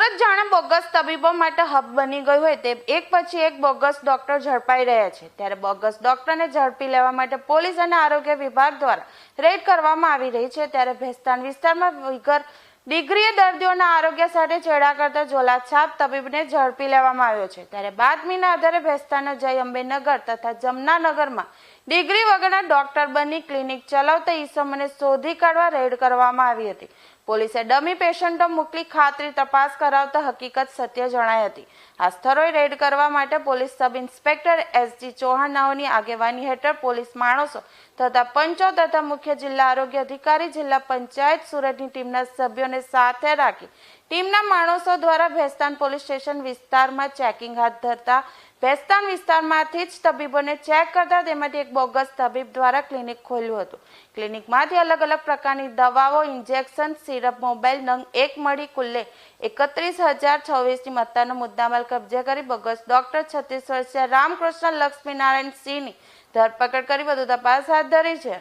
Bogus તબીબો માટે hub બની ગયું હોય તે એક પછી એક બોગસ ડોક્ટર ઝડપાઈ રહ્યા છે. ત્યારે બોગસ ડોક્ટરને ઝડપી લેવા માટે પોલીસ અને આરોગ્ય વિભાગ દ્વારા રેડ કરવામાં આવી રહી છે. ત્યારે ભેસ્તાન વિસ્તારમાં વિગર ડિગ્રીએ દર્દીઓના આરોગ્ય સાથે ચેડા કરતા જોલાછાપ તબીબને ઝડપી લેવામાં આવ્યો છે. ત્યારે બાતમીના આધારે ભેસ્તાના જય અંબેનગર તથા જમનાનગરમાં ડિગ્રી વગરના ડોક્ટર બની ક્લિનિક ચલાવતા ઈસમને શોધી કાઢવા રેડ કરવામાં આવી હતી. પોલીસે ડમી પેશન્ટો મોકલી ખાતરી તપાસ કરાવતા હકીકત સત્ય જણાઈ હતી. આ સ્થળોએ રેડ કરવા માટે police sub inspector S G Chauhan આગેવાની હેઠળ પોલીસ માણસો તથા પંચો તથા મુખ્ય જિલ્લા આરોગ્ય અધિકારી જિલ્લા પંચાયત સુરતની ટીમના સભ્યોને સાથે રાખી ટીમના માણસો દ્વારા ભેસ્તાન પોલીસ સ્ટેશન વિસ્તારમાં ચેકિંગ હાથ ધરતા ભેસ્તાન વિસ્તારમાંથી જ તબીબોને ચેક કરતા તેમાંથી એક બોગસ તબીબ દ્વારા ક્લિનિક ખોલ્યું હતું. ક્લિનિકમાંથી અલગ અલગ પ્રકારની દવાઓ ઇન્જેક્શન સિરપ મોબાઈલ નંગ એક મળી કુલ્લે એકત્રીસ હજાર છવ્વીસની મત્તાનો મુદ્દામાલ કબજે કરી બોગસ ડોક્ટર છત્રીસ વર્ષીય રામકૃષ્ણ લક્ષ્મીનારાયણ સિંહની ધરપકડ કરી વધુ તપાસ હાથ ધરી છે.